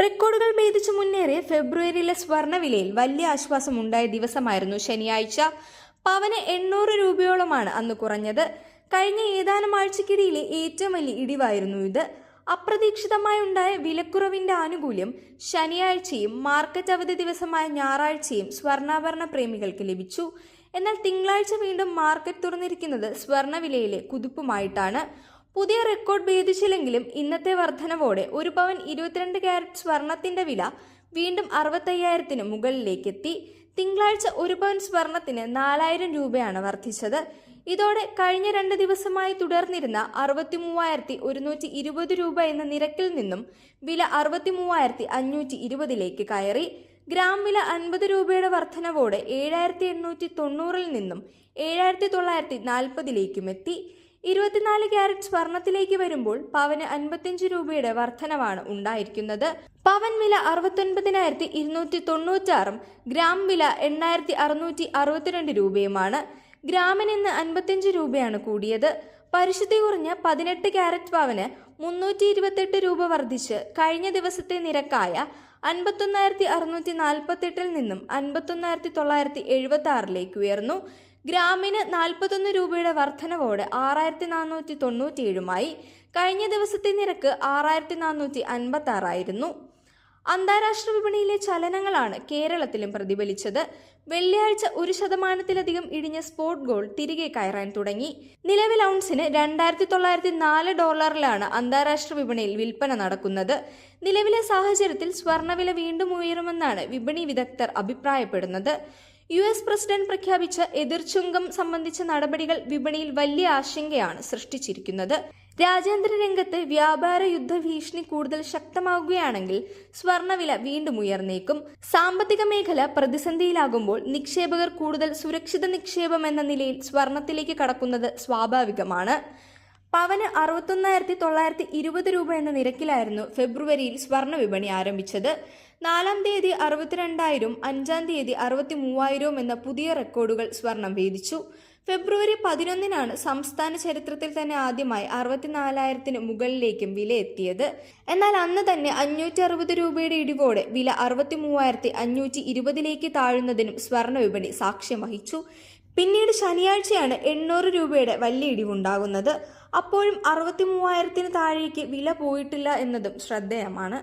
റെക്കോർഡുകൾ ഭേദിച്ചു മുന്നേറിയ ഫെബ്രുവരിയിലെ സ്വർണവിലയിൽ വലിയ ആശ്വാസം ഉണ്ടായ ദിവസമായിരുന്നു ശനിയാഴ്ച. പവന് എണ്ണൂറ് രൂപയോളമാണ് അന്ന് കുറഞ്ഞത്. കഴിഞ്ഞ ഏതാനും ആഴ്ചക്കിടയിലെ ഏറ്റവും വലിയ ഇടിവായിരുന്നു ഇത്. അപ്രതീക്ഷിതമായി ഉണ്ടായ വിലക്കുറവിന്റെ ആനുകൂല്യം ശനിയാഴ്ചയും മാർക്കറ്റ് അവധി ദിവസമായ ഞായറാഴ്ചയും സ്വർണാഭരണ പ്രേമികൾക്ക് ലഭിച്ചു. എന്നാൽ തിങ്കളാഴ്ച വീണ്ടും മാർക്കറ്റ് തുറന്നിരിക്കുന്നത് സ്വർണവിലയിലെ കുതിപ്പുമായിട്ടാണ്. പുതിയ റെക്കോർഡ് ഭേദിച്ചില്ലെങ്കിലും ഇന്നത്തെ വർധനവോടെ ഒരു പവൻ ഇരുപത്തിരണ്ട് ക്യാരറ്റ് സ്വർണത്തിന്റെ വില വീണ്ടും അറുപത്തയ്യായിരത്തിന് മുകളിലേക്കെത്തി. തിങ്കളാഴ്ച ഒരു പവൻ സ്വർണത്തിന് നാലായിരം രൂപയാണ് വർദ്ധിച്ചത്. ഇതോടെ കഴിഞ്ഞ രണ്ട് ദിവസമായി തുടർന്നിരുന്ന അറുപത്തി മൂവായിരത്തി ഒരുന്നൂറ്റി ഇരുപത് രൂപ എന്ന നിരക്കിൽ നിന്നും വില അറുപത്തി മൂവായിരത്തി അഞ്ഞൂറ്റി ഇരുപതിലേക്ക് കയറി. ഗ്രാം വില അൻപത് രൂപയുടെ വർധനവോടെ ഏഴായിരത്തി എണ്ണൂറ്റി തൊണ്ണൂറിൽ നിന്നും ഏഴായിരത്തി തൊള്ളായിരത്തി നാൽപ്പതിലേക്കും എത്തി. ഇരുപത്തിനാല് ക്യാരറ്റ് സ്വർണത്തിലേക്ക് വരുമ്പോൾ പവന് അൻപത്തിയഞ്ച് രൂപയുടെ വർധനവാണ് ഉണ്ടായിരിക്കുന്നത്. പവൻ വില അറുപത്തൊൻപതിനായിരത്തി ഇരുന്നൂറ്റി തൊണ്ണൂറ്റാറും ഗ്രാം വില എണ്ണായിരത്തി അറുന്നൂറ്റി അറുപത്തിരണ്ട് രൂപയുമാണ്. ഗ്രാമിന് ഇന്ന് അൻപത്തിയഞ്ച് രൂപയാണ് കൂടിയത്. പരിശുദ്ധി കുറഞ്ഞ പതിനെട്ട് ക്യാരറ്റ് പവന് മുന്നൂറ്റി ഇരുപത്തെട്ട് രൂപ വർദ്ധിച്ച് കഴിഞ്ഞ ദിവസത്തെ നിരക്കായ അൻപത്തൊന്നായിരത്തി അറുന്നൂറ്റി നാൽപ്പത്തെട്ടിൽ നിന്നും അൻപത്തൊന്നായിരത്തി തൊള്ളായിരത്തി എഴുപത്തി ആറിലേക്ക് ഉയർന്നു. ഗ്രാമിന് നാൽപ്പത്തൊന്ന് രൂപയുടെ വർധനവോട് ആറായിരത്തി നാനൂറ്റി തൊണ്ണൂറ്റിയേഴുമായി കഴിഞ്ഞ ദിവസത്തെ നിരക്ക് ആറായിരത്തി നാനൂറ്റി അൻപത്തി ആറായിരുന്നു അന്താരാഷ്ട്ര വിപണിയിലെ ചലനങ്ങളാണ് കേരളത്തിലും പ്രതിഫലിച്ചത്. വെള്ളിയാഴ്ച ഒരു ശതമാനത്തിലധികം ഇടിഞ്ഞ സ്പോട്ട് ഗോൾഡ് തിരികെ കയറാൻ തുടങ്ങി. നിലവിൽ ഔൺസിന് രണ്ടായിരത്തി തൊള്ളായിരത്തി നാല് ഡോളറിലാണ് അന്താരാഷ്ട്ര വിപണിയിൽ വിൽപ്പന നടക്കുന്നത്. നിലവിലെ സാഹചര്യത്തിൽ സ്വർണവില വീണ്ടും ഉയരുമെന്നാണ് വിപണി വിദഗ്ധർ അഭിപ്രായപ്പെടുന്നത്. യു എസ് പ്രസിഡന്റ് പ്രഖ്യാപിച്ച എതിർചുങ്കം സംബന്ധിച്ച നടപടികൾ വിപണിയിൽ വലിയ ആശങ്കയാണ് സൃഷ്ടിച്ചിരിക്കുന്നത്. രാജ്യാന്തര രംഗത്ത് വ്യാപാര യുദ്ധ ഭീഷണി കൂടുതൽ ശക്തമാകുകയാണെങ്കിൽ സ്വർണവില വീണ്ടും ഉയർന്നേക്കും. സാമ്പത്തിക മേഖല പ്രതിസന്ധിയിലാകുമ്പോൾ നിക്ഷേപകർ കൂടുതൽ സുരക്ഷിത നിക്ഷേപം എന്ന നിലയിൽ സ്വർണത്തിലേക്ക് കടക്കുന്നത് സ്വാഭാവികമാണ്. പവന് അറുപത്തൊന്നായിരത്തി തൊള്ളായിരത്തി ഇരുപത് രൂപ എന്ന നിരക്കിലായിരുന്നു ഫെബ്രുവരിയിൽ സ്വർണ വിപണി ആരംഭിച്ചത്. നാലാം തീയതി അറുപത്തിരണ്ടായിരം അഞ്ചാം തീയതി അറുപത്തി മൂവായിരവും എന്ന പുതിയ റെക്കോർഡുകൾ സ്വർണം ഭേദിച്ചു ഫെബ്രുവരി പതിനൊന്നിനാണ് സംസ്ഥാന ചരിത്രത്തിൽ തന്നെ ആദ്യമായി അറുപത്തിനാലായിരത്തിന് മുകളിലേക്കും വില എത്തിയത്. എന്നാൽ അന്ന് തന്നെ അഞ്ഞൂറ്റി അറുപത് രൂപയുടെ ഇടിവോടെ വില അറുപത്തി മൂവായിരത്തി അഞ്ഞൂറ്റി ഇരുപതിലേക്ക് താഴുന്നതിനും സ്വർണ വിപണി സാക്ഷ്യം വഹിച്ചു. പിന്നീട് ശനിയാഴ്ചയാണ് എണ്ണൂറ് രൂപയുടെ വലിയ ഇടിവുണ്ടാകുന്നത്. അപ്പോഴും അറുപത്തി മൂവായിരത്തിന് താഴേക്ക് വില പോയിട്ടില്ല എന്നതും ശ്രദ്ധേയമാണ്